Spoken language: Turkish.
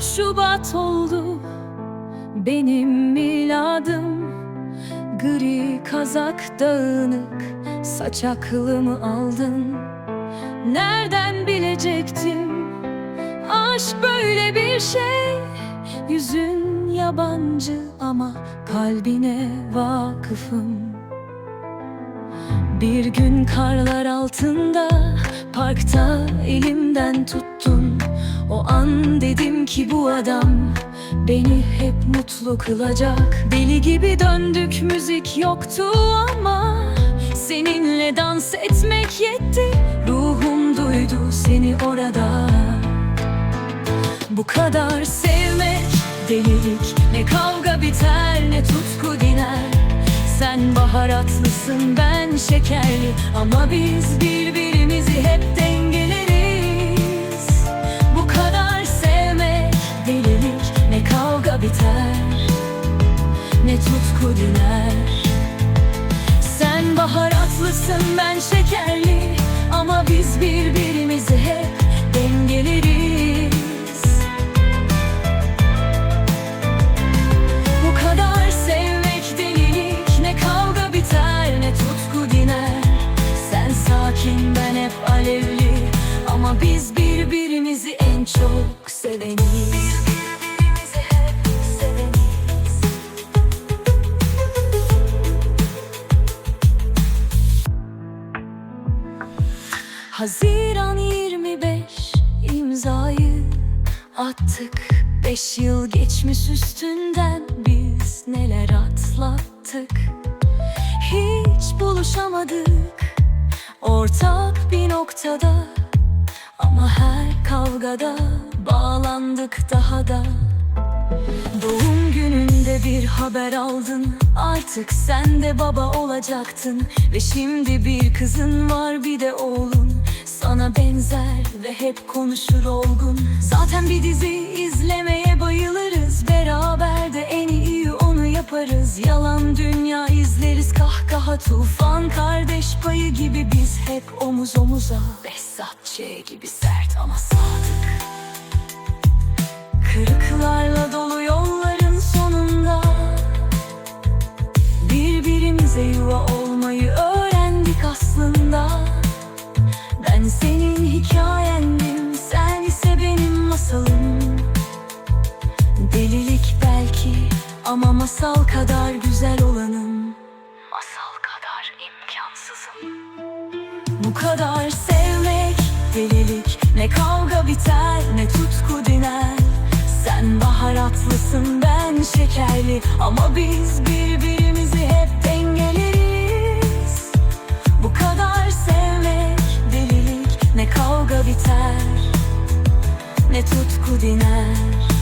Şubat oldu benim miladım. Gri kazak dağınık saç aklımı aldın. Nereden bilecektim? Aşk böyle bir şey. Yüzün yabancı ama kalbine vakıfım. Bir gün karlar altında parkta elimden tuttun O an dedim ki bu adam beni hep mutlu kılacak. Deli gibi döndük müzik yoktu ama Seninle dans etmek yetti. Ruhum duydu seni orada. Bu kadar sevmek delilik Ne kavga biter ne tutku diner. Sen baharatlısın ben şekerli Ama biz birbirimizi hep dengeleriz ne tutku diner Sen baharatlısın ben şekerli. Ama biz birbirimizi hep dengeleriz. Bu kadar sevmek delilik. Ne kavga biter ne tutku diner. Sen sakin ben hep alevli. Ama biz birbirimizi en çok seveniz Haziran 25 imzayı attık. Beş yıl geçmiş üstünden biz neler atlattık. Hiç buluşamadık. Ortak bir noktada Ama her kavgada bağlandık daha da. Doğum gününde bir haber aldın Artık sen de baba olacaktın. Ve şimdi bir kızın var bir de oğlun Benzer ve hep konuşur olgun. Zaten bir dizi izlemeye bayılırız. Beraber de en iyi onu yaparız. Yalan dünya izleriz. Kahkaha tufan Kardeş payı gibi biz hep omuz omuza. Behzat Ç. gibi sert ama sadık. Kırıklarla dolu ama masal kadar güzel olanım. Masal kadar imkansızım. Bu kadar sevmek delilik Ne kavga biter ne tutku diner. Sen baharatlısın ben şekerli. Ama biz birbirimizi hep dengeleriz. Bu kadar sevmek delilik Ne kavga biter ne tutku diner